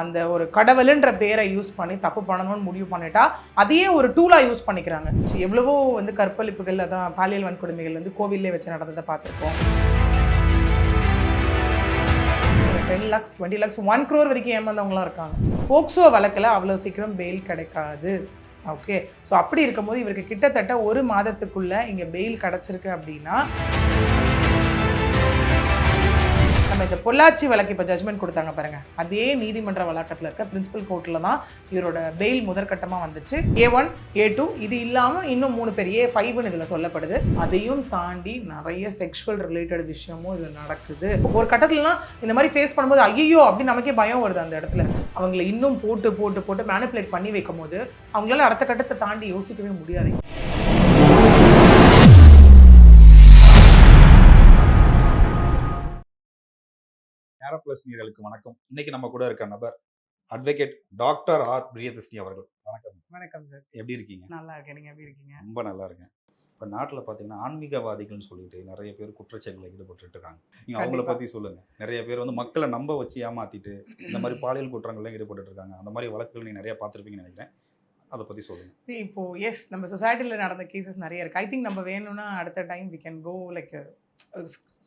அந்த ஒரு கடவுளுன்ற பேரை யூஸ் பண்ணி தப்பு பண்ணணும்னு முடிவு பண்ணிட்டா அதையே ஒரு டூலாக யூஸ் பண்ணிக்கிறாங்க. எவ்வளவோ வந்து கற்பழிப்புகள் அதான் பாலியல் வன்கொடுமைகள் வந்து கோவில்லே வச்சு நடந்ததை பார்த்துருக்கோம் ten lakhs twenty lakhs one crore வரைக்கும் ஏமாந்தவங்களாம் இருக்காங்க. போக்சோ வழக்கில் அவ்வளோ சீக்கிரம் பெயில் கிடைக்காது. ஓகே ஸோ அப்படி இருக்கும்போது இவருக்கு கிட்டத்தட்ட ஒரு மாதத்துக்குள்ளே இங்கே பெயில் கிடச்சிருக்கு அப்படின்னா நம்ம இந்த பொள்ளாச்சி வழக்கு இப்போ ஜட்மெண்ட் கொடுத்தாங்க பாருங்க. அதே நீதிமன்ற வழக்கத்தில் இருக்க பிரின்சிபல் கோர்ட்டில் தான் இவரோட பெயில் முதற்கட்டமாக வந்துச்சு. ஏ ஒன் ஏ டூ இது இல்லாமல் இன்னும் மூணு பேர் ஏ ஃபைவ்னு இதில் சொல்லப்படுது. அதையும் தாண்டி நிறைய செக்ஷுவல் ரிலேட்டட் விஷயமும் இதில் நடக்குது. ஒரு கட்டத்துலலாம் இந்த மாதிரி ஃபேஸ் பண்ணும்போது ஐயோ அப்படின்னு நமக்கே பயம் வருது அந்த இடத்துல. அவங்கள இன்னும் போட்டு போட்டு போட்டு மேனிப்புலேட் பண்ணி வைக்கும் போது அவங்களால அடுத்த கட்டத்தை தாண்டி யோசிக்கவே முடியாது. நேர பிளஸ் நீர்களுக்கு வணக்கம். இன்னைக்கு நம்ம கூட இருக்க நபர் அட்வொகேட் டாக்டர் ஆர். பிரியதர்ஷினி அவர்கள். வணக்கம். வணக்கம் சார். எப்படி இருக்கீங்க? நல்லா இருக்கேன். நீங்கள் எப்படி இருக்கீங்க? ரொம்ப நல்லா இருக்கேன். இப்போ நாட்டில் பார்த்தீங்கன்னா ஆன்மீகவாதிகள்னு சொல்லிட்டு நிறைய பேர் குற்றச்செயலில் ஈடுபட்டு இருக்காங்க நீங்கள் அவங்கள. பற்றி சொல்லுங்க. நிறைய பேர் வந்து மக்களை நம்ப வச்சு ஏமாத்திட்டு இந்த மாதிரி பாலியல் குற்றங்கள்லாம் ஈடுபட்டு இருக்காங்க அந்த மாதிரி வழக்குகள் நீங்கள் நிறைய பார்த்துருப்பீங்கன்னு நினைக்கிறேன். அதை பற்றி சொல்லுங்க. See, இப்போ எஸ் நம்ம சொசைட்டியில் நடந்த கேசஸ் நிறைய இருக்கு. ஐ திங்க் நம்ம வேணும்னா அடுத்த time we can go like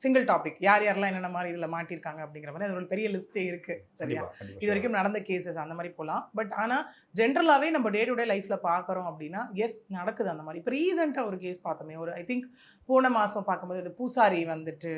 single topic யார் யாரெல்லாம் என்னென்ன மாதிரி இதில் மாட்டியிருக்காங்க அப்படிங்கிற மாதிரி அது ஒரு பெரிய லிஸ்ட்டே இருக்கு. சரியா? இது வரைக்கும் நடந்த கேசஸ் அந்த மாதிரி போகலாம் பட் ஆனால் ஜென்ரலாகவே நம்ம டே டு டே லைஃப்பில் பார்க்குறோம் அப்படின்னா எஸ் நடக்குது அந்த மாதிரி. இப்போ ரீசெண்டாக ஒரு கேஸ் பார்த்தோமே. ஒரு ஐ திங்க் போன மாதம் பார்க்கும்போது இது பூசாரி வந்துட்டு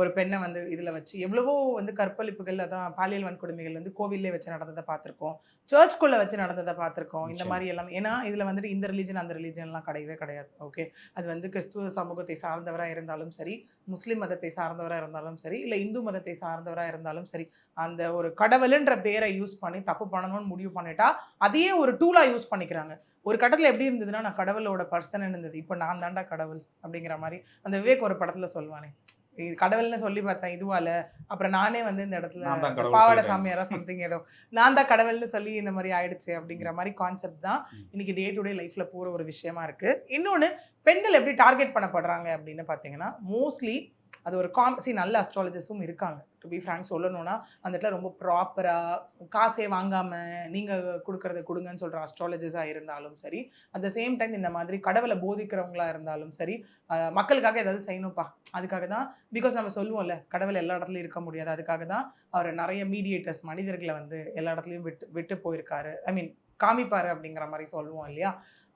ஒரு பெண்ணை வந்து இதில் வச்சு எவ்வளவோ வந்து கற்பழிப்புகள் அதான் பாலியல் வன்கொடுமைகள் வந்து கோவில்லே வச்சு நடந்ததை பார்த்துருக்கோம். சர்ச்குள்ளே வச்சு நடந்ததை பார்த்துருக்கோம். இந்த. மாதிரி எல்லாம் ஏன்னா இதில் வந்துட்டு இந்த ரிலீஜன் அந்த ரிலீஜன்லாம் கிடையவே கிடையாது. ஓகே அது வந்து கிறிஸ்துவ சமூகத்தை சார்ந்தவராக இருந்தாலும் சரி முஸ்லீம் மதத்தை சார்ந்தவராக இருந்தாலும் சரி இல்லை இந்து மதத்தை சார்ந்தவராக இருந்தாலும் சரி அந்த ஒரு கடவுளுன்ற பேரை யூஸ் பண்ணி தப்பு பண்ணணும்னு முடிவு பண்ணிட்டா அதையே ஒரு டூலாக யூஸ் பண்ணிக்கிறாங்க. ஒரு கட்டத்தில் எப்படி இருந்ததுன்னா நான் கடவுளோட பர்சன் இருந்தது. இப்போ நான் தாண்டா கடவுள் அப்படிங்கிற மாதிரி அந்த விவேக் ஒரு படத்தில் சொல்லுவானே இது கடவுள்னு சொல்லி பார்த்தேன் இதுவால அப்புறம் நானே வந்து இந்த இடத்துல பாவாடை. சாமியாரா சம்திங் ஏதோ நான் தான் கடவுள்னு சொல்லி இந்த மாதிரி ஆயிடுச்சு அப்படிங்கிற மாதிரி கான்செப்ட் தான். இன்னைக்கு டே டு டே லைஃப்ல போற ஒரு விஷயமா இருக்கு இன்னொன்று பெண்கள் எப்படி டார்கெட் பண்ணப்படுறாங்க அப்படின்னு பார்த்தீங்கன்னா மோஸ்ட்லி அது ஒரு காம் சி நல்ல அஸ்ட்ராலஜர்ஸும் இருக்காங்க. டு பி ஃப்ரேங்க் சொல்லணும்னா அந்த இடத்துல ரொம்ப ப்ராப்பராக காசே வாங்காமல் நீங்கள் கொடுக்கறத கொடுங்கன்னு சொல்கிற அஸ்ட்ராலஜர்ஸாக இருந்தாலும் சரி அட் த சேம் டைம் இந்த மாதிரி கடவுளை போதிக்கிறவங்களா இருந்தாலும் சரி மக்களுக்காக ஏதாவது செய்யணும்ப்பா. அதுக்காக தான் பிகாஸ் நம்ம சொல்லுவோம்ல கடவுள் எல்லா இடத்துலையும் இருக்க முடியாது. அதுக்காக தான் அவர் நிறைய மீடியேட்டர்ஸ் மனிதர்களை வந்து எல்லா இடத்துலையும் விட்டு விட்டு போயிருக்காரு. ஐ மீன் காமிப்பார் அப்படிங்கிற மாதிரி சொல்லுவோம் இல்லையா?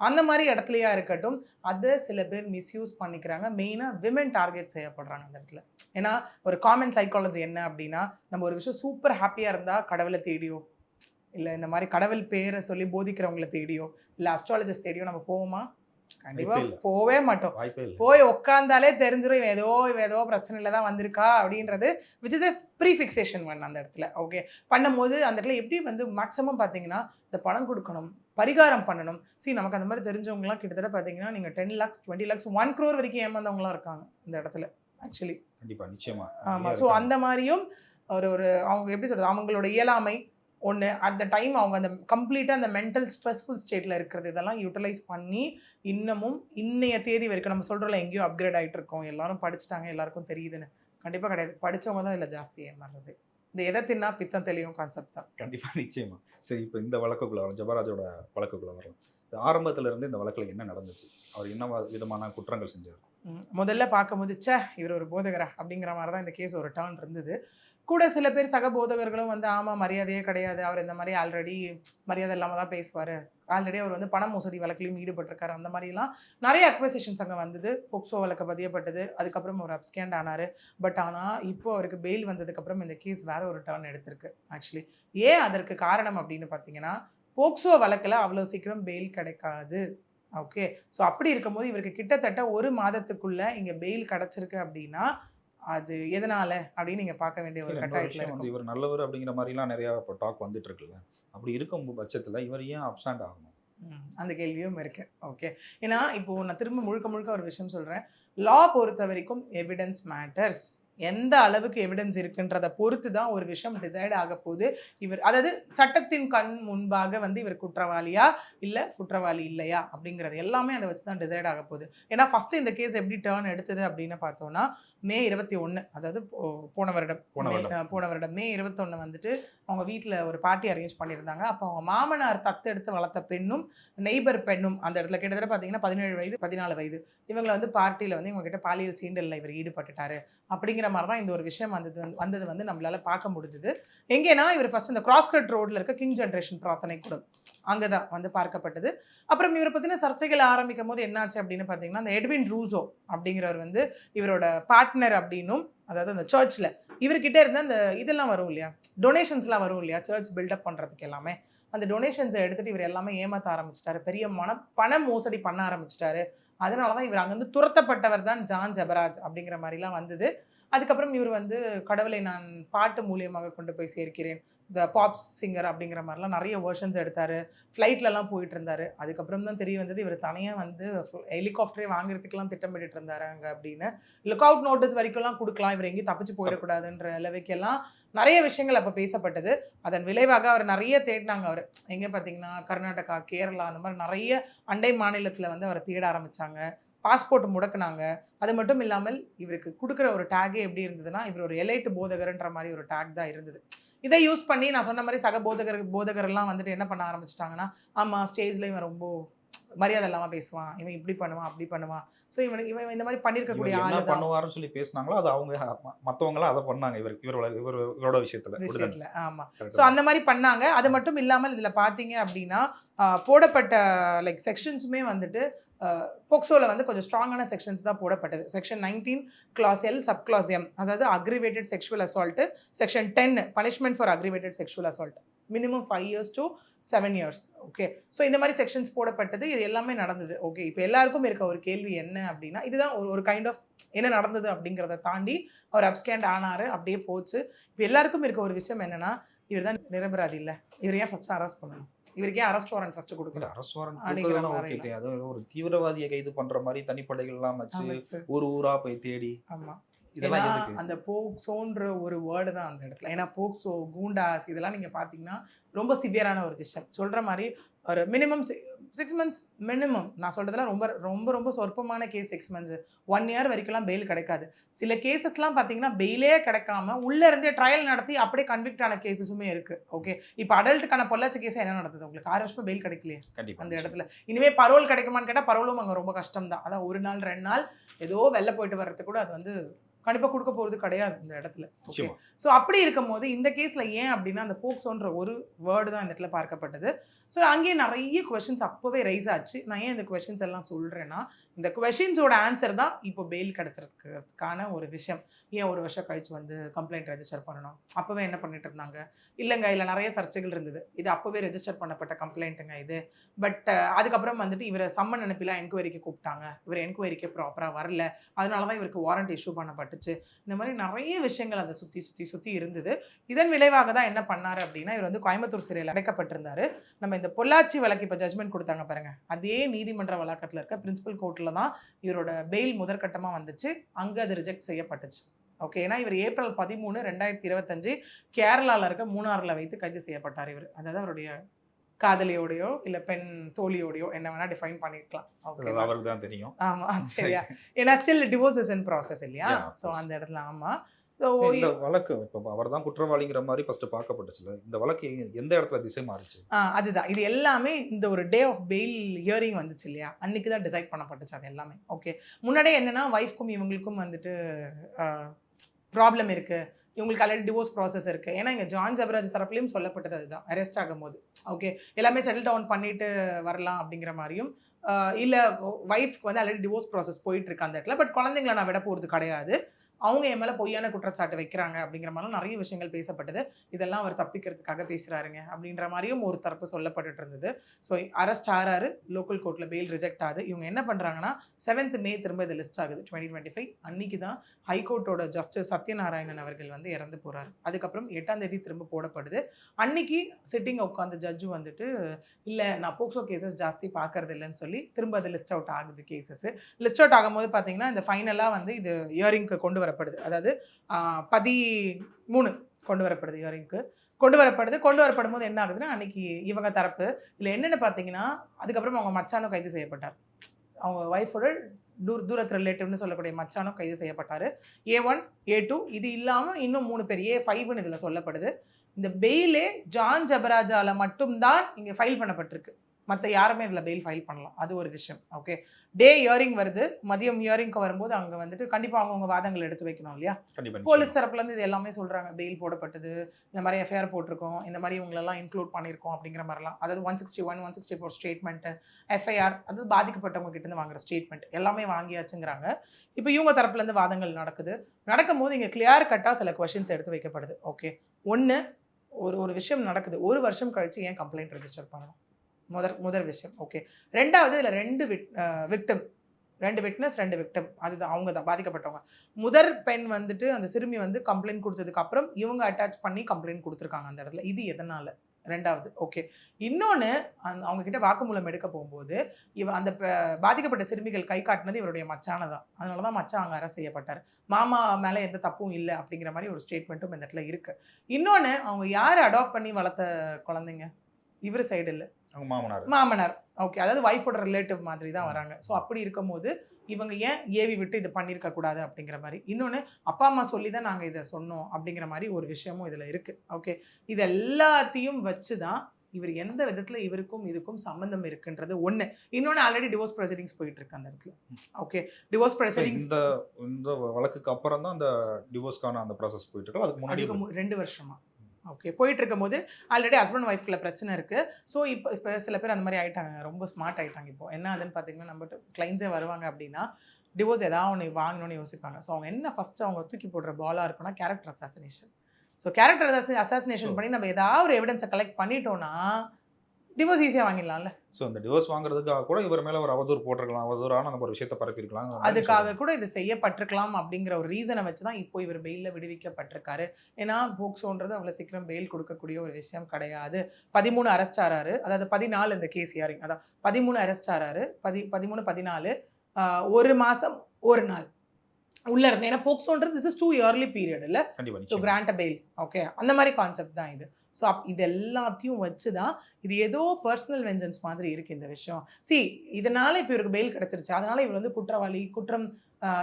அந்த மாதிரி இடத்துலையா இருக்கட்டும் அதை சில பேர் மிஸ்யூஸ் பண்ணிக்கிறாங்க. மெயினாக விமன் டார்கெட் செய்யப்படுறாங்க அந்த இடத்துல. ஏன்னா ஒரு காமன் சைக்காலஜி என்ன அப்படின்னா நம்ம ஒரு விஷயம் சூப்பர் ஹாப்பியாக இருந்தால் கடவுளை தேடியோ இல்லை இந்த மாதிரி கடவுள் பேரை சொல்லி போதிக்கிறவங்கள தேடியோ இல்லை அஸ்ட்ராலஜிஸ்ட் தேடியோ நம்ம போவோமா? கண்டிப்பாக இல்ல. போவே மாட்டோம். போய் உட்காந்தாலே தெரிஞ்சிடும் இவன் ஏதோ இவன் ஏதோ பிரச்சனையில தான் வந்திருக்கா அப்படின்றது which is pre fixation one அந்த இடத்துல ஓகே பண்ணும்போது அந்த இடத்துல எப்படி வந்து மேக்ஸிமம் பார்த்தீங்கன்னா இந்த பணம் கொடுக்கணும் பரிகாரம் பண்ணணும். See நமக்கு அந்த மாதிரி தெரிஞ்சவங்கலாம் கிட்டத்தட்ட பார்த்தீங்கன்னா நீங்கள் ten lakhs twenty lakhs one crore வரைக்கும் ஏமாந்தவங்களாம் இருக்காங்க இந்த இடத்துல ஆக்சுவலி கண்டிப்பா நிச்சயமா. ஆமாம் ஸோ. அந்த மாதிரியும் ஒரு ஒரு அவங்க எப்படி சொல்கிறது அவங்களோட இயலாமை ஒன்று அட் த டைம் அவங்க அந்த கம்ப்ளீட்டாக அந்த மென்டல் ஸ்ட்ரெஸ்ஃபுல் ஸ்டேட்டில் இருக்கிறது இதெல்லாம் யூட்டிலைஸ் பண்ணி இன்னமும் இன்னைய தேதி வரைக்கும் நம்ம சொல்கிறோம்ல எங்கேயோ அப்கிரேட் ஆகிட்டு இருக்கோம். எல்லாரும் படிச்சுட்டாங்க எல்லாருக்கும் தெரியுதுன்னு. கண்டிப்பாக கிடையாது. படிச்சவங்க தான் இதில் ஜாஸ்தி ஏமாறுறது. இந்த எதை தின்னா பித்தம் தெளியும் கான்செப்ட் தான். கண்டிப்பா நிச்சயமா. சரி இப்போ இந்த வழக்குக்குள்ள வரும். ஜபராஜோட வழக்குக்குள்ள வரும் ஆரம்பத்துல இருந்து இந்த வழக்குல என்ன நடந்துச்சு? அவர் என்ன விதமான குற்றங்கள் செஞ்சார்? முதல்ல பார்க்கும்போது ச்சே இவர் ஒரு போதகரா? அப்படிங்கிற மாதிரி தான் இந்த கேஸ் ஒரு டர்ன் இருந்தது. கூட சில பேர் சக போதகர்களும் வந்து ஆமாம் மரியாதையே கிடையாது. அவர் இந்த மாதிரி ஆல்ரெடி மரியாதை இல்லாமல் தான் பேசுவார். ஆல்ரெடி அவர் வந்து பண மோசடி வழக்கிலையும் ஈடுபட்டிருக்காரு. அந்த மாதிரிலாம் நிறைய அக்வசிஷன்ஸ் அங்கே வந்தது. போக்சோ வழக்கு பதியப்பட்டது. அதுக்கப்புறம் அவர் அப்ஸ்கேண்ட் ஆனார். பட் ஆனால் இப்போ அவருக்கு பெயில் வந்ததுக்கப்புறம் இந்த கேஸ் வேற ஒரு டர்ன் எடுத்திருக்கு ஆக்சுவலி ஏன் அதற்கு காரணம் அப்படின்னு பார்த்தீங்கன்னா போக்சோ வழக்கில் அவ்வளோ சீக்கிரம் பெயில் கிடைக்காது. ஓகே ஸோ அப்படி இருக்கும்போது இவருக்கு கிட்டத்தட்ட ஒரு மாதத்துக்குள்ளே இங்கே பெயில் கிடச்சிருக்கு அப்படின்னா அது எதனால அப்படின்னு நீங்கள் பார்க்க வேண்டிய ஒரு கட்டாயத்தில் வந்து இவர் நல்லவர் அப்படிங்கிற மாதிரிலாம் நிறைய இப்போ டாக் வந்துட்டு இருக்குல்ல அப்படி இருக்கும் பட்சத்துல இவர் ஏன் அப்சாண்ட் ஆகணும்? அந்த கேள்வியும் இருக்கு. ஓகே ஏன்னா இப்போ நான் திரும்ப முழுக்க முழுக்க ஒரு விஷயம் சொல்கிறேன் லா பொறுத்த வரைக்கும் எவிடன்ஸ் மேட்டர்ஸ் எந்த அளவுக்கு எவிடன்ஸ் இருக்குன்றத பொறுத்து தான் ஒரு விஷயம் டிசைட் ஆக போகுது. இவர் அதாவது சட்டத்தின் கண் முன்பாக வந்து இவர் குற்றவாளியா இல்ல குற்றவாளி இல்லையா அப்படிங்கிறது எல்லாமே அதை வச்சு தான் டிசைட் ஆக போகுது. ஏன்னா ஃபர்ஸ்ட் இந்த கேஸ் எப்படி டேர்ன் எடுத்தது அப்படின்னு பார்த்தோம்னா மே இருபத்தி ஒன்று அதாவது போன வருடம். போன வருடம். மே இருபத்தொன்னு வந்துட்டு அவங்க வீட்டில் ஒரு பார்ட்டி அரேஞ்ச் பண்ணியிருந்தாங்க. அப்போ அவங்க மாமனார் தத்தெடுத்து வளர்த்த பெண்ணும் நெய்பர் பெண்ணும் அந்த இடத்துல கிட்டத்தட்ட பார்த்தீங்கன்னா பதினேழு வயது பதினாலு வயது. இவங்களை வந்து பார்ட்டியில் வந்து இவங்க கிட்ட பாலியல் சீண்டலில் இவர் ஈடுபட்டுட்டாரு அப்படிங்கிற மாதிரி தான் இந்த ஒரு விஷயம் வந்தது வந்து- வந்தது வந்து நம்மளால் பார்க்க முடிஞ்சுது. எங்கேனா இவர் ஃபஸ்ட் இந்த கிராஸ்கட் ரோடில் இருக்க கிங் ஜென்ரேஷன் பிரார்த்தனை கூடம் அங்கே தான் வந்து பார்க்கப்பட்டது. அப்புறம் இவரை பற்றின சர்ச்சைகள் ஆரம்பிக்கும் போது என்னாச்சு அப்படின்னு பார்த்தீங்கன்னா அந்த எட்வின் ரூசோ அப்படிங்கிறவர் வந்து இவரோட பார்ட்னர் அப்படின்னும் அதாவது அந்த சர்ச்சில் இவர்கிட்ட இருந்த அந்த இதெல்லாம் வரும் இல்லையா டொனேஷன்ஸ்லாம் வரும் இல்லையா சர்ச் பில்டப் பண்ணுறதுக்கு எல்லாமே. அந்த டொனேஷன்ஸை எடுத்துகிட்டு இவர் எல்லாமே ஏமாற்ற ஆரம்பிச்சிட்டாரு. பெரிய மன பண மோசடி பண்ண ஆரம்பிச்சிட்டாரு. அதனால தான் இவர் அங்கேருந்து துரத்தப்பட்டவர் தான் ஜான் ஜபராஜ் அப்படிங்கிற மாதிரிலாம் வந்தது. அதுக்கப்புறம் இவர் வந்து கடவுளை நான் பாட்டு மூலியமாக கொண்டு போய் சேர்க்கிறேன். இந்த பாப் சிங்கர் அப்படிங்கிற மாதிரிலாம் நிறைய வேர்ஷன்ஸ் எடுத்தார். ஃப்ளைட்லலாம் போயிட்டு இருந்தாரு. அதுக்கப்புறம் தான் தெரிய வந்தது இவர் தனியாக வந்து ஹெலிகாப்டரே வாங்குறதுக்குலாம் திட்டமிட்டு இருந்தாரு அங்கே அப்படின்னு. லுக் அவுட் நோட்டீஸ் வரைக்கும்லாம் கொடுக்கலாம். இவர் எங்கேயும் தப்பிச்சு போயிடக்கூடாதுன்ற அளவுக்கெல்லாம் நிறைய விஷயங்கள் அப்போ பேசப்பட்டது. அதன் விளைவாக அவர் நிறைய தேடினாங்க அவர். எங்கே பார்த்தீங்கன்னா கர்நாடகா கேரளா அந்த மாதிரி நிறைய அண்டை மாநிலத்தில் வந்து அவரை தேட ஆரம்பித்தாங்க பாஸ்போர்ட் முடக்குனாங்க. அது மட்டும் இல்லாமல் இவருக்கு கொடுக்குற ஒரு டேகே எப்படி இருந்ததுன்னா இவர் ஒரு எலைட்டு போதகர்ன்ற மாதிரி ஒரு டேக் தான் இருந்தது. இதை யூஸ் பண்ணி நான் சொன்ன மாதிரி சக போதகர் போதகர்லாம் வந்துட்டு என்ன பண்ண ஆரம்பிச்சிட்டாங்கன்னா ஆமாம் ஸ்டேஜில் இவன் ரொம்ப மரியாதை இல்லாமல் பேசுவான். இவன் இப்படி பண்ணுவான் அப்படி பண்ணுவான். ஸோ இவன் இவன் இந்த மாதிரி என்ன ஆளு பண்ணுவாருன்னு சொல்லி பேசுனாங்களோ அது அவங்க ம- மத்தவங்களாம் அதை பண்ணாங்க இவர் இவரோட இவர் இவரோட விஷயத்துல? விஷயத்தில் Correct ஸோ அந்த மாதிரி பண்ணாங்க. அது மட்டும் இல்லாமல் இதில் பார்த்தீங்க அப்படின்னா போடப்பட்ட லைக் செக்ஷன்ஸுமே வந்துட்டு போக்சோவில் வந்து கொஞ்சம் ஸ்ட்ராங்கான செக்ஷன்ஸ் தான் போடப்பட்டது. Section nineteen class L sub class M அதாவது aggravated sexual assault section ten punishment for aggravated sexual assault minimum five years to seven years okay so இந்த மாதிரி செக்ஷன்ஸ் போடப்பட்டது இது எல்லாமே நடந்தது ஓகே இப்போ எல்லாருக்கும் இருக்க ஒரு கேள்வி என்ன அப்படின்னா இதுதான் ஒரு ஒரு கைண்ட் ஆஃப் என்ன நடந்தது அப்படிங்கிறத தாண்டி அவர் அப்ஸ்கேண்ட் ஆனாரு அப்படியே போச்சு. இப்போ எல்லாருக்கும் இருக்க ஒரு விஷயம் என்னன்னா இவர் தான் நிரபராதி இல்லை. இவர் ஏன் ஃபர்ஸ்ட் அரெஸ்ட் பண்ணணும்? இவருக்கு ஏன் அரெஸ்ட் வாரண்ட் ஃபர்ஸ்ட் கொடுக்கணும்? அரசு வாரண்ட் ஓகே அது ஒரு தீவிரவாதியை கைது பண்ற மாதிரி தனிப்படைகள் எல்லாம் வச்சு. ஊர் ஊரா போய் தேடி. ஆமா. இதெல்லாம் அந்த போக்சோன்ற ஒரு வேர்டு தான் அந்த இடத்துல. ஏன்னா போக்சோ கூண்டாஸ் இதெல்லாம் நீங்க பாத்தீங்கன்னா ரொம்ப சிவியரான ஒரு விஷயம். சொல்ற மாதிரி ஒரு மினிமம் சிக்ஸ் மந்த்ஸ் மினிமம் நான் சொல்றதுலாம் ரொம்ப ரொம்ப ரொம்ப சொற்பமான case six months one year வரைக்கும்லாம் bail கிடைக்காது. சில கேசஸ்லாம் பார்த்தீங்கன்னா பெயிலே கிடைக்காம உள்ள இருந்தே ட்ரையல் நடத்தி அப்படியே கன்விக்ட் ஆன கேசஸுமே இருக்கு. ஓகே இப்போ அடல்ட்டுக்கான பொள்ளாச்சி கேஸ் என்ன நடந்தது உங்களுக்கு? ஆறு வருஷமா பெயில் கிடைக்கலையே? அந்த இடத்துல. இனிமே பரோல் கிடைக்குமான்னு கேட்டால் பரோலும் அங்கே ரொம்ப கஷ்டம் தான் அதான் ஒரு நாள் ரெண்டு நாள் ஏதோ வெளில போயிட்டு வர்றதுக்கு கூட அது வந்து கண்டிப்பாக கொடுக்க போகிறது கிடையாது இந்த இடத்துல. ஓகே ஸோ அப்படி இருக்கும்போது இந்த கேஸில் ஏன் அப்படின்னா அந்த போக்சோன்ற ஒரு வேர்டு தான் இந்த இடத்துல பார்க்கப்பட்டது. ஸோ அங்கேயே நிறைய கொஷின்ஸ் அப்போவே ரைஸ் ஆச்சு. நான் ஏன் இந்த கொஷின்ஸ் எல்லாம் சொல்கிறேன்னா இந்த கொஷின்ஸோட ஆன்சர் தான் இப்போ பெயில் கிடச்சிருக்கிறதுக்கான ஒரு விஷயம். ஏன் ஒரு வருஷம் கழிச்சு வந்து கம்ப்ளைண்ட் ரெஜிஸ்டர் பண்ணணும்? அப்போவே என்ன பண்ணிட்டு இருந்தாங்க? இல்லைங்க இல்லை நிறைய சர்ச்சைகள் இருந்தது. இது அப்போவே ரெஜிஸ்டர் பண்ணப்பட்ட கம்ப்ளைண்ட்டுங்க இது. பட் அதுக்கப்புறம் வந்துட்டு இவரை சம்மன் அனுப்பிலாம் என்கொயரிக்கு கூப்பிட்டாங்க. இவர் என்கொயரிக்கு ப்ராப்பராக வரல. அதனால தான் இவருக்கு வாரண்ட் இஷ்யூ பண்ணப்பட்டுச்சு. இந்த மாதிரி நிறைய விஷயங்கள் அதை சுற்றி சுற்றி சுற்றி இருந்தது. இதன் விளைவாக தான் என்ன பண்ணார் அப்படின்னா இவர் வந்து கோயம்புத்தூர் சிறையில் அடைக்கப்பட்டிருந்தார். நம்ம இந்த பொள்ளாச்சி வழக்கு இப்போ ஜட்மெண்ட் கொடுத்தாங்க பாருங்க. அதே நீதிமன்ற வழக்கத்தில் இருக்க பிரின்சிபல் கோர்ட்டில் தான் இவரோட பெயில் முதற்கட்டமாக வந்துச்சு. அங்கே அது ரிஜெக்ட் செய்யப்பட்டுச்சு. ஓகே ஏன்னா இவர் ஏப்ரல் பதிமூணு ரெண்டாயிரத்தி இருபத்தஞ்சு கேரளாவில் இருக்க மூணாறில் வைத்து கைது செய்யப்பட்டார் இவர். அதாவது அவருடைய காதலியோடையோ இல்லை பெண் தோழியோடையோ என்ன வேணா டிஃபைன் பண்ணிருக்கலாம். ஓகே அவருக்கு தான் தெரியும். ஆமா சரியா. ஏன்னா still divorce is in process இல்லையா? ஸோ. அந்த இடத்துல ஆமா. ஸோ இந்த வழக்கு இப்போ அவர் தான் குற்றவாளிங்கிற மாதிரி ஃபர்ஸ்ட் பார்க்கப்பட்டுச்சுல இந்த வழக்கு எந்த இடத்துல திசை மாறுச்சு? அதுதான். இது எல்லாமே இந்த ஒரு டே ஆஃப் பெயில் ஹியரிங் வந்துச்சு இல்லையா? அன்னைக்கு தான் டிசைட் பண்ணப்பட்டுச்சு அது எல்லாமே. ஓகே முன்னாடியே என்னன்னா ஒய்ஃப்க்கும் இவங்களுக்கும் வந்துட்டு ப்ராப்ளம் இருக்கு. இவங்களுக்கு ஆல்ரெடி டிவோர்ஸ் ப்ராசஸ் இருக்கு. ஏன்னா இங்க ஜான் ஜபராஜ் தரப்புலையும் சொல்லப்பட்டது அதுதான். அரெஸ்ட் ஆகும்போது. ஓகே எல்லாமே செட்டில் டவுன் பண்ணிட்டு வரலாம் அப்படிங்கிற மாதிரியும் இல்ல ஒய்ஃப்க்கு வந்து ஆல்ரெடி டிவோர்ஸ் ப்ராசஸ் போயிட்டு இருக்கு அந்த இடத்துல. பட் குழந்தைங்களை நான் விட போறது கிடையாது. அவங்க என் மேலே பொய்யான குற்றச்சாட்டு வைக்கிறாங்க அப்படிங்கிற மாதிரிலாம் நிறைய விஷயங்கள் பேசப்பட்டது. இதெல்லாம் அவர் தப்பிக்கிறதுக்காக பேசுகிறாருங்க அப்படின்ற மாதிரியும் ஒரு தரப்பு சொல்லப்பட்டுட்டு இருந்தது ஸோ அரெஸ்ட் ஆறாரு லோக்கல் கோர்ட்டில் பெயில் ரிஜெக்ட் ஆகுது. இவங்க என்ன பண்ணுறாங்கன்னா செவன்த் மே திரும்ப இது லிஸ்ட் ஆகுது. டுவெண்ட்டி டுவெண்ட்டி ஃபைவ் அன்னைக்கு தான் ஹைகோர்ட்டோட ஜஸ்டிஸ் சத்யநாராயணன் அவர்கள் வந்து இறந்து போகிறார் அதுக்கப்புறம் எட்டாம் தேதி திரும்ப போடப்படுது. அன்னைக்கு சிட்டிங் உட்காந்து ஜட்ஜு வந்துட்டு இல்லை நான் போக்சோ கேசஸ் ஜாஸ்தி பார்க்கறது இல்லைன்னு சொல்லி திரும்ப அது லிஸ்ட் அவுட் ஆகுது கேசஸ் லிஸ்ட் அவுட் ஆகும்போது பார்த்தீங்கன்னா இந்த ஃபைனலாக வந்து இது இயரிங்க்கு கொண்டு வர வரப்படுது. அதாவது பதிமூணு கொண்டு வரப்படுது இயரிங்க்கு கொண்டு வரப்படுது. கொண்டு வரப்படும் போது என்ன ஆகுதுன்னா அன்னைக்கு இவங்க தரப்பு இதில் என்னென்னு பார்த்தீங்கன்னா அதுக்கப்புறம் அவங்க மச்சானும் கைது செய்யப்பட்டார். அவங்க ஒய்ஃபோட தூர் தூரத்து ரிலேட்டிவ்னு சொல்லக்கூடிய மச்சானும் கைது செய்யப்பட்டார். ஏ ஒன் ஏ டூ இது இல்லாமல் இன்னும் மூணு பேர். ஏ ஃபைவ்னு இதில் சொல்லப்படுது. இந்த பெயிலே ஜான் ஜபராஜால மட்டும்தான் இங்கே ஃபைல் பண்ணப்பட்டிருக்கு. மற்ற யாருமே இதில் பெயில் ஃபைல் பண்ணலாம். அது ஒரு விஷயம். ஓகே டே இயரிங் வருது. மதியம் இயரிங்க்கு வரும்போது அங்கே வந்துட்டு கண்டிப்பாக அவங்கவுங்க வாதங்கள் எடுத்து வைக்கணும் இல்லையா? போலீஸ். தரப்புலேருந்து இது எல்லாமே சொல்கிறாங்க பெயில் போடப்பட்டது. இந்த மாதிரி எஃப்ஐஆர் போட்டிருக்கோம். இந்த மாதிரி இவங்களெல்லாம் இன்க்ளூட் பண்ணியிருக்கோம் அப்படிங்கிற மாதிரிலாம். அதாவது one sixty one one sixty four statement FIR அது பாதிக்கப்பட்டவங்க கிட்ட இருந்து வாங்குற ஸ்டேட்மெண்ட் எல்லாமே வாங்கியாச்சுங்கிறாங்க. இப்போ இவங்க தரப்புலேருந்து வாதங்கள் நடக்குது. நடக்கும்போது இங்கே கிளியர் கட்டாக சில கொஷின்ஸ் எடுத்து வைக்கப்படுது. ஓகே ஒன்று ஒரு ஒரு விஷயம் நடக்குது. ஒரு வருஷம் கழிச்சு ஏன் கம்ப்ளைண்ட் ரெஜிஸ்டர் பண்ணணும்? முதற் முதல் விஷயம். ஓகே ரெண்டாவது இதில் ரெண்டு விட் விக்டம் ரெண்டு விட்னஸ் ரெண்டு விக்டம் அதுதான் அவங்க தான் பாதிக்கப்பட்டவங்க. முதற் பெண் வந்துட்டு அந்த சிறுமி வந்து கம்ப்ளைண்ட் கொடுத்ததுக்கு அப்புறம் இவங்க அட்டாச் பண்ணி கம்ப்ளைண்ட் கொடுத்துருக்காங்க அந்த இடத்துல. இது எதனால? ரெண்டாவது ஓகே இன்னொன்று அந்த அவங்க கிட்ட வாக்குமூலம் எடுக்க போகும்போது இவ அந்த பாதிக்கப்பட்ட சிறுமிகள் கை காட்டினது இவருடைய மச்சான தான். அதனால தான் மச்சான் அங்கே அரெஸ்ட் செய்யப்பட்டார். மாமா மேலே எந்த தப்பும் இல்லை அப்படிங்கிற மாதிரி ஒரு ஸ்டேட்மெண்ட்டும் இந்த இடத்துல இருக்கு. இன்னொன்று அவங்க யார் அடாப்ட் பண்ணி வளர்த்த குழந்தைங்க? இவர் சைடு இல்லை. மாமனார். மாமனார். ஓகே அதாவது ஒய்ஃபோட ரிலேட்டிவ் மாதிரி தான் வராங்க. ஸோ அப்படி இருக்கும்போது இவங்க ஏன் ஏவி விட்டு இது பண்ணியிருக்க கூடாது அப்படிங்கிற மாதிரி. இன்னொன்று அப்பா அம்மா சொல்லி தான் நாங்கள் இதை சொன்னோம் அப்படிங்கிற மாதிரி ஒரு விஷயமும் இதில் இருக்குது ஓகே இது எல்லாத்தையும் வச்சு தான் இவர் எந்த விதத்தில் இவருக்கும் இதுக்கும் சம்மந்தம் இருக்குன்றது ஒன்று இன்னொன்று ஆல்ரெடி டிவோர்ஸ் ப்ரொசீடிங்ஸ் போயிட்டு இருக்கு அந்த இடத்துல. ஓகே டிவோர்ஸ் ப்ரொசீடிங்ஸ் இந்த இந்த வழக்குக்கு அப்புறம் தான் அந்த டிவோர்ஸ்க்கான அந்த ப்ராசஸ் போயிட்டு இருக்கு. அதுக்கு முன்னாடி ரெண்டு வருஷமா. ஓகே போயிட்டு இருக்கும்போது ஆல்ரெடி ஹஸ்பண்ட் ஒய்ஃப்குள்ள பிரச்சனை இருக்கு. ஸோ இப்போ இப்போ சில பேர் அந்த மாதிரி ஆயிட்டாங்க. ரொம்ப ஸ்மார்ட் ஆயிட்டாங்க இப்போ. என்ன ஆகுதுன்னு பார்த்தீங்கன்னா நம்ம கிளைண்ட்ஸே வருவாங்க அப்படின்னா டிவோர்ஸ் ஏதாவது ஒன்று வாங்கணும்னு யோசிப்பாங்க. ஸோ அவங்க என்ன ஃபர்ஸ்ட் அவங்க தூக்கி போடுற பாலாக இருக்குன்னா character assassination so character assassination பண்ணி நம்ம ஏதாவது ஒரு எவிடன்ஸை கலெக்ட் பண்ணிட்டோம்னா டிவோர்ஸ் ஈஸியாக வாங்கிடலாம்ல. ஸோ இந்த டிவோர்ஸ் வாங்குறதுக்காக கூட இவர் மேல ஒரு அவதூறு போட்டிருக்கலாம். அவதூறான அந்த ஒரு விஷயத்தை பரப்பியிருக்கலாம். அதுக்காக கூட இது செய்யப்பட்டிருக்கலாம் அப்படிங்கிற ஒரு ரீசனை வச்சு தான் இப்போ இவர் பெயிலில் விடுவிக்கப்பட்டிருக்காரு. ஏன்னா போக்சோன்றது அவ்வளோ சீக்கிரம் பெயில் கொடுக்கக்கூடிய ஒரு விஷயம் கிடையாது. பதிமூணு அரெஸ்ட் ஆறாரு. அதாவது பதினாலு இந்த கேஸ் ஹியரிங் அதான் பதிமூணு அரெஸ்ட் ஆறாரு. பதி பதிமூணு பதினாலு ஒரு மாதம் ஒரு நாள் உள்ள இருந்து. ஏன்னா போக்சோன்றது this is too early period இல்லை ஸோ. கிராண்ட் பெயில் ஓகே அந்த மாதிரி கான்செப்ட் தான் இது. ஸோ அப் இது எல்லாத்தையும் வச்சு தான் இது ஏதோ பர்சனல் வெஞ்சன்ஸ் மாதிரி இருக்கு இந்த விஷயம். சி இதனால இப்போ இவருக்கு பெயில் கிடைச்சிருச்சு. அதனால இவர் வந்து குற்றவாளி குற்றம்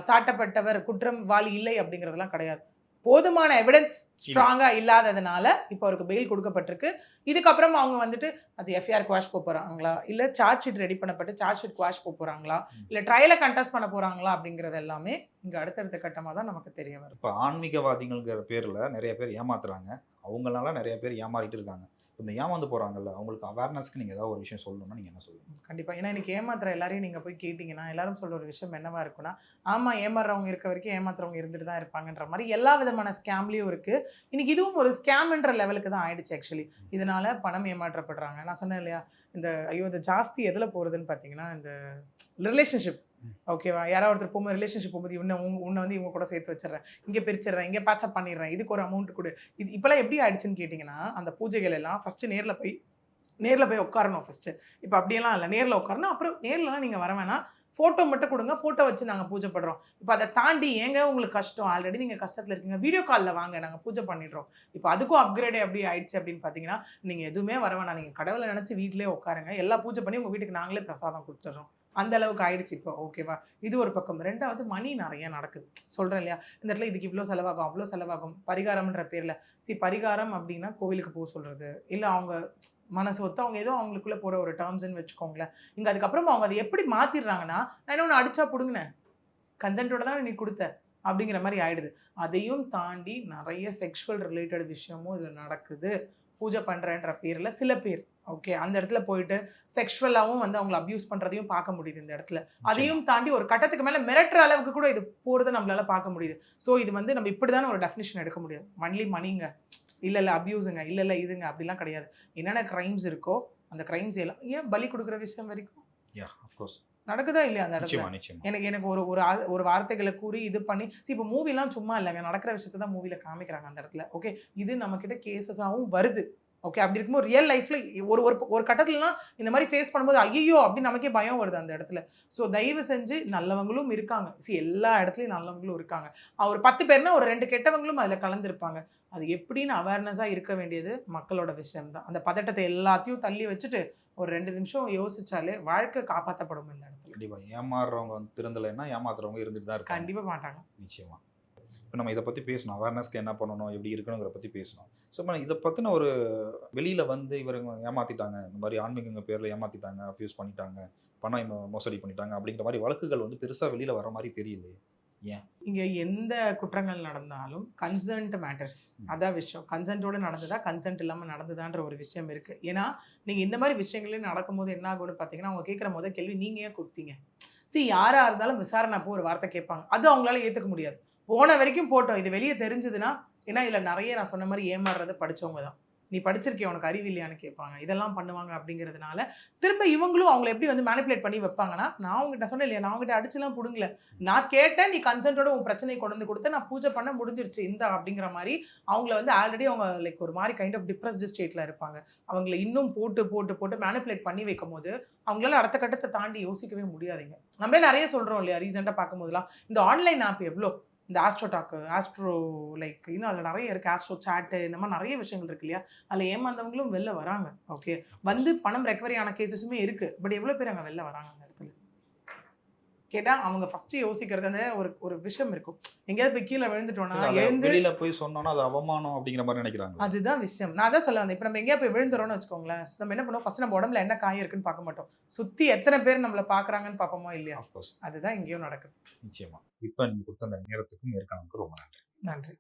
சாட்டப்பட்டவர் குற்றம் வாளி இல்லை அப்படிங்கிறதெல்லாம் கிடையாது. போதுமான எவிடன்ஸ் ஸ்ட்ராங்காக இல்லாததுனால இப்போ அவருக்கு பெயில் கொடுக்கப்பட்டிருக்கு. இதுக்கப்புறம் அவங்க வந்துட்டு அது எஃப்ஐஆர் குவாஷ் போக போகிறாங்களா இல்லை சார்ஜ் ஷீட் ரெடி பண்ணப்பட்டு சார்ஜ் ஷீட் குவாஷ் போக போகிறாங்களா இல்லை ட்ரையலை கண்டெஸ்ட் பண்ண போகிறாங்களா அப்படிங்கிறது எல்லாமே இங்கே அடுத்தடுத்த கட்டமாக தான் நமக்கு தெரிய வரும் இப்போ ஆன்மீகவாதிகள்ங்கிற பேர்ல நிறைய பேர் ஏமாத்துறாங்க. அவங்களால நிறைய பேர் ஏமாறிட்டு இருக்காங்க. இந்த ஏமாந்து போறாங்கல்ல அவங்களுக்கு அவேர்னஸ்க்கு நீங்க ஏதாவது ஒரு விஷயம் சொல்லணும்னா நீங்க என்ன சொல்லுவீங்க? கண்டிப்பா. ஏன்னா இன்னைக்கு ஏமாத்துற எல்லாரையும் நீங்க போய் கேட்டீங்கன்னா எல்லாரும் சொல்ற ஒரு விஷயம் என்னவா இருக்குன்னா ஆமா ஏமாறுறவங்க இருக்க வரைக்கும் ஏமாத்துறவங்க இருந்துட்டு தான் இருப்பாங்கன்ற மாதிரி எல்லா விதமான ஸ்கேம்லயும் இருக்கு. இன்னைக்கு இதுவும் ஒரு ஸ்கேம்ன்ற லெவலுக்கு தான் ஆயிடுச்சு ஆக்சுவலி இதனால பணம் ஏமாற்றப்படுறாங்க. நான் சொன்னேன் இல்லையா இந்த ஐயோ இந்த ஜாஸ்தி எதுல போறதுன்னு பாத்தீங்கன்னா இந்த ரிலேஷன்ஷிப். ஓகேவா? யாராவது ஒருத்தர் போகும்போது ரிலேஷன்ஷிப் போகும்போது இவனை உங்க- உன்னை வந்து இவங்க கூட சேர்த்து வச்சிடறேன். இங்கே பிரிச்சிடுறேன் இங்கே பேச்சப் பண்ணிடுறேன் இதுக்கு ஒரு அமௌண்ட் கொடு. இது இப்போலாம் எப்படி ஆயிடுச்சுன்னு கேட்டிங்கன்னா அந்த பூஜைகள் எல்லாம் ஃபஸ்ட்டு நேரில் போய் நேரில் போய் உட்காரணும் ஃபஸ்ட்டு இப்போ அப்படியெல்லாம் இல்லை. நேரில் உட்காரணும். அப்புறம் நேர்லலாம் நீங்கள் வர வேணாம். ஃபோட்டோ மட்டும் கொடுங்க. ஃபோட்டோ வச்சு நாங்கள் பூஜை பண்ணுறோம் இப்போ அதை தாண்டி ஏங்க உங்களுக்கு கஷ்டம்? ஆல்ரெடி நீங்கள் கஷ்டத்தில் இருக்கீங்க. வீடியோ காலில் வாங்க. நாங்கள் பூஜை பண்ணிடுறோம். இப்போ அதுக்கும் அப்கிரேடே அப்படி ஆயிடுச்சு அப்படின்னு பார்த்தீங்கன்னா நீங்கள் எதுவுமே வர வேணாம். நீங்கள் கடவுளை நினச்சி வீட்டிலே உட்காருங்க. எல்லா பூஜை பண்ணி உங்கள் வீட்டுக்கு நாங்களே பிரசாதம் கொடுத்துட்றோம். அந்த அளவுக்கு ஆயிடுச்சு இப்போ. ஓகேவா இது ஒரு பக்கம். ரெண்டாவது மணி நிறைய நடக்குது. சொல்கிறேன் இல்லையா? இந்த இடத்துல இதுக்கு இவ்வளோ செலவாகும் அவ்வளோ செலவாகும். பரிகாரம்ன்ற பேரில். சி பரிகாரம் அப்படின்னா கோவிலுக்கு போக சொல்கிறது இல்லை அவங்க மனசு ஒத்து அவங்க ஏதோ அவங்களுக்குள்ளே போகிற ஒரு டேர்ம்ஸ்னு வச்சுக்கோங்களேன். இங்கே அதுக்கப்புறம் அவங்க அதை எப்படி மாற்றிடுறாங்கன்னா நான் இன்னொன்று அடிச்சா பிடுங்கினேன். கன்சென்ட்டோட தான் நீ கொடுத்த? அப்படிங்கிற மாதிரி ஆயிடுது. அதையும் தாண்டி நிறைய செக்ஷுவல் ரிலேட்டட் விஷயமும் இதில் நடக்குது. பூஜை பண்ணுறேன்ற பேரில் சில பேர். ஓகே அந்த இடத்துல போயிட்டு செக்ஷுவலாகவும் வந்து அவங்கள அப்யூஸ் பண்ணுறதையும் பார்க்க முடியுது இந்த இடத்துல. அதையும் தாண்டி ஒரு கட்டத்துக்கு மேலே மிரட்டுற அளவுக்கு கூட இது போகிறத நம்மளால பார்க்க முடியுது. ஸோ இது வந்து நம்ம இப்படி தானே ஒரு டெஃபினிஷன் எடுக்க முடியாது மன்லி மணிங்க இல்லை இல்லை அப்யூஸுங்க இல்லை இல்லை இதுங்க. அப்படிலாம் கிடையாது. என்னென்ன க்ரைம்ஸ் இருக்கோ அந்த க்ரைம்ஸ் எல்லாம் ஏன் பலி கொடுக்குற விஷயம் வரைக்கும்? யா அஃப்கோர்ஸ் நடக்குதா இல்லையா அந்த இடத்துல? எனக்கு எனக்கு ஒரு ஒரு ஒரு வார்த்தைகளை கூறி இது பண்ணி இப்போ மூவிலாம் சும்மா இல்லைங்க நடக்கிற விஷயத்தை தான் மூவியில் காமிக்கிறாங்க அந்த இடத்துல. ஓகே இது நம்மக்கிட்ட கேசஸாகவும் வருது. ஓகே அப்படி இருக்கும்போது ரியல் லைஃப்ல ஒரு ஒரு ஒரு கட்டத்துலலாம் இந்த மாதிரி ஃபேஸ் பண்ணும்போது ஐயோ அப்படின்னு நமக்கே பயம் வருது அந்த இடத்துல. ஸோ தயவு செஞ்சு நல்லவங்களும் இருக்காங்க. See எல்லா இடத்துலையும் நல்லவங்களும் இருக்காங்க. ஒரு பத்து பேர்னா ஒரு ரெண்டு கெட்டவங்களும் அதில் கலந்துருப்பாங்க. அது எப்படின்னு அவேர்னஸாக இருக்க வேண்டியது மக்களோட விஷயம் தான் அந்த பதட்டத்தை எல்லாத்தையும் தள்ளி வச்சுட்டு ஒரு ரெண்டு நிமிஷம் யோசிச்சாலே வாழ்க்கை காப்பாற்றப்படும் இந்த இடத்துல. கண்டிப்பா. ஏமாறுறவங்க வந்து திருந்தலைன்னா ஏமாத்துறவங்க இருந்துட்டு தான் இருக்காங்க கண்டிப்பா மாட்டாங்க. நிச்சயமா. இப்போ நம்ம இதை பற்றி பேசணும். அவேர்னஸ்க்கு என்ன பண்ணணும்? எப்படி இருக்கணுங்கிற பற்றி பேசணும். ஸோ இப்போ இதை பற்றின ஒரு வெளியில் வந்து இவருங்க ஏமாற்றிட்டாங்க இந்த மாதிரி ஆன்மீகங்க பேரில் ஏமாற்றிட்டாங்க அஃப்யூஸ் பண்ணிட்டாங்க பணம் மோசடி பண்ணிட்டாங்க அப்படிங்கிற மாதிரி வழக்குகள் வந்து பெருசாக வெளியில் வர மாதிரி தெரியல இங்க எந்த குற்றங்கள் நடந்தாலும் கன்சென்ட் மேட்டர்ஸ் அதான் விஷயம். கன்சென்ட்டோட நடந்ததா கன்சென்ட் இல்லாம நடந்ததான்ற ஒரு விஷயம் இருக்கு. ஏன்னா நீங்க இந்த மாதிரி விஷயங்களே நடக்கும்போது என்ன ஆகும்னு பாத்தீங்கன்னா அவங்க கேட்குற முத கேள்வி நீங்க ஏன் கொடுத்தீங்க? See யாரா இருந்தாலும் விசாரணை அப்போ ஒரு வார்த்தை கேட்பாங்க. அது அவங்களால ஏத்துக்க முடியாது. போன வரைக்கும் போட்டோம். இது வெளியே தெரிஞ்சதுன்னா ஏன்னா இதில் நிறைய நான் சொன்ன மாதிரி ஏமாறுறது படிச்சவங்க தான். நீ படிச்சிருக்கிய? உனக்கு அறிவு இல்லையான்னு கேட்பாங்க. இதெல்லாம் பண்ணுவாங்க அப்படிங்கிறதுனால திரும்ப இவங்களும் அவங்களை எப்படி வந்து மேனிப்புலேட் பண்ணி வைப்பாங்கன்னா நான் உங்ககிட்ட சொன்னேன் இல்லையா? நான் உங்ககிட்ட அடிச்சுலாம் பிடுங்கல. நான் கேட்டேன் நீ கன்சென்ட்டோட உன் பிரச்சனையை கொண்டு வந்து கொடுத்து நான் பூஜை பண்ண முடிஞ்சிருச்சு இந்த அப்படிங்கிற மாதிரி அவங்கள வந்து ஆல்ரெடி அவங்க லைக் ஒரு மாதிரி கைண்ட் ஆஃப் டிப்ரெஸ்டு ஸ்டேட்டில் இருப்பாங்க. அவங்கள இன்னும் போட்டு போட்டு போட்டு மேனிப்புலேட் பண்ணி வைக்கும் போது அவங்களால அடுத்த கட்டத்தை தாண்டி யோசிக்கவே முடியாதுங்க. நம்ம நிறைய சொல்கிறோம் இல்லையா ரீசெண்டாக பார்க்கும்போதுலாம் இந்த ஆன்லைன் ஆப் எவ்வளோ இந்த ஆஸ்ட்ரோ டாக்கு ஆஸ்ட்ரோ லைக் இன்னும் அதில் நிறைய இருக்குது ஆஸ்ட்ரோ சாட்டு இந்த மாதிரி நிறைய விஷயங்கள் இருக்கு இல்லையா? அதில் ஏமாந்தவங்களும் வெளில வராங்க ஓகே வந்து பணம் ரெக்கவரி ஆன கேசஸுமே இருக்குது பட் எவ்வளோ பேர் அங்கே வெளில வராங்க கேட்டால் அவங்க ஃபஸ்ட்டு யோசிக்கிறது அந்த ஒரு ஒரு விஷயம் இருக்கும். எங்கேயாவது போய் கீழே விழுந்துட்டோம்னா எழுந்து வெளியில் போய் சொன்னோன்னா அது அவமானம் அப்படிங்கிற மாதிரி நினைக்கிறாங்க அதுதான் விஷயம் நான் தான் சொல்ல வந்தேன். இப்போ நம்ம எங்கேயா போய் விழுந்துறோம்னு வச்சுக்கோங்களேன். நம்ம என்ன பண்ணுவோம்? ஃபர்ஸ்ட் நம்ம உடம்புல என்ன காயம் இருக்குன்னு பார்க்க மாட்டோம். சுற்றி எத்தனை பேர் நம்மளை பார்க்குறாங்கன்னு பார்ப்போமா இல்லையா? அதுதான் எங்கேயும் நடக்குது. நிச்சயமா. இப்போ நீங்கள் கொடுத்த அந்த நேரத்துக்கும் ஏற்கனவே ரொம்ப நன்றி. நன்றி.